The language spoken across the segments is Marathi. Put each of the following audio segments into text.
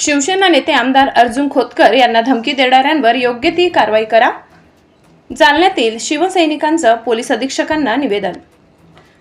शिवसेना नेते आमदार अर्जुन खोतकर यांना धमकी देणाऱ्यांवर योग्य ती कारवाई करा. जालन्यातील शिवसैनिकांचं पोलीस अधीक्षकांना निवेदन.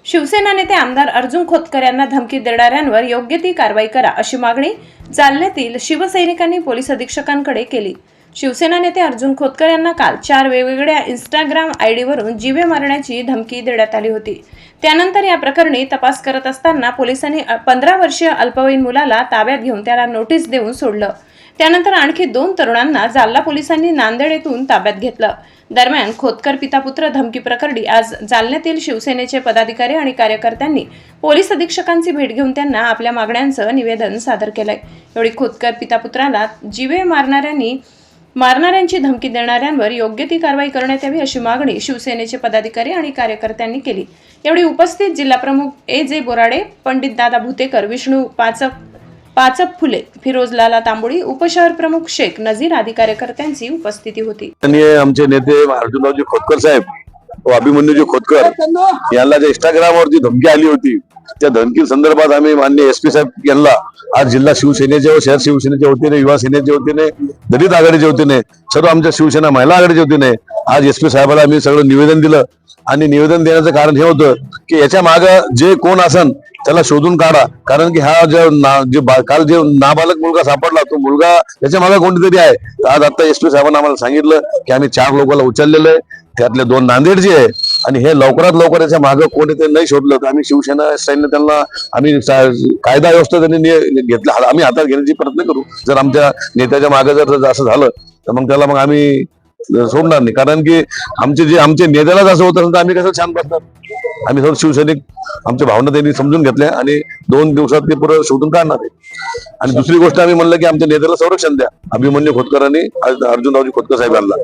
शिवसेना नेते आमदार अर्जुन खोतकर यांना धमकी देणाऱ्यांवर योग्य ती कारवाई करा अशी मागणी जालन्यातील शिवसैनिकांनी पोलीस अधीक्षकांकडे केली. शिवसेना नेते अर्जुन खोतकर यांना काल चार वेगवेगळ्या इंस्टाग्राम आयडीवरून जीवे मारण्याची धमकी देण्यात आली होती. त्यानंतर या प्रकरणी तपास करत असताना पोलिसांनी पंधरा वर्षीय अल्पवयीन मुलाला ताब्यात घेऊन त्याला नोटीस देऊन सोडलं. त्यानंतर आणखी दोन तरुणांना जालना पोलिसांनी नांदेड येथून ताब्यात घेतलं. दरम्यान खोतकर पितापुत्र धमकी प्रकरणी आज जालन्यातील शिवसेनेचे पदाधिकारी आणि कार्यकर्त्यांनी पोलीस अधीक्षकांची भेट घेऊन त्यांना आपल्या मागण्यांचं निवेदन सादर केलंय. एवढी खोतकर पितापुत्राला जीवे मारणाऱ्यांनी मारणाऱ्यांची धमकी देणाऱ्यांवर योग्य ती कारवाई करण्यात यावी अशी मागणी शिवसेनेचे पदाधिकारी आणि कार्यकर्त्यांनी केली. यावेळी उपस्थित जिल्हाप्रमुख ए जे बोराडे पंडित दादा भुतेकर विष्णू पाचप पाचप फुले फिरोज लाला तांबोळी उपशहर प्रमुख शेख नझीर आदी कार्यकर्त्यांची उपस्थिती होती. आणि आमचे नेते अर्जुनरावजी खोतकर साहेब व अभिमन्यूजी खोतकर यांना जे इंस्टाग्राम वरती धमकी आली होती त्या धमकी संदर्भात आम्ही मान्य एस पी साहेब यांना आज जिल्हा शिवसेनेचे शहर शिवसेनेच्या वतीने युवा सेनेच्या वतीने दलित आघाडीच्या वतीने सर्व आमच्या शिवसेना महिला आघाडीच्या वतीने आज एस पी साहेबाला आम्ही सगळं निवेदन दिलं. आणि निवेदन देण्याचं कारण हे होतं की याच्या माग जे कोण असन त्याला शोधून काढा. कारण की हा जो ना- जे बा- काल जे नाबालक मुलगा सापडला तो मुलगा याच्या मागे कोणीतरी आहे. आज आता एस पी साहेबांना आम्हाला सांगितलं की आम्ही चार लोकांना उचललेलं आहे. त्यातले दोन नांदेडचे आहे. आणि हे लवकरात लवकर याच्या मागं कोणी ते नाही शोधलं तर आम्ही शिवसेना सैन्य त्यांना आम्ही कायदा व्यवस्था त्यांनी घेतला. हा- आम्ही हातात घेण्याची प्रयत्न करू. जर आमच्या नेत्याच्या मागे जर असं झालं तर मग त्याला मग आम्ही सोडणार नाही. कारण की आमचे जे आमचे नेत्यालाच असं होत असेल तर आम्ही कसं छान बसणार? आम्ही सर्व शिवसैनिक आमच्या भावना त्यांनी समजून घेतल्या आणि दोन दिवसात ते पुरं शोधून काढणार आहे. आणि दुसरी गोष्ट आम्ही म्हणलं की आमच्या नेत्याला संरक्षण द्या. अभिमन्यू खोतकर आणि अर्जुनरावजी खोतकर साहेब यांना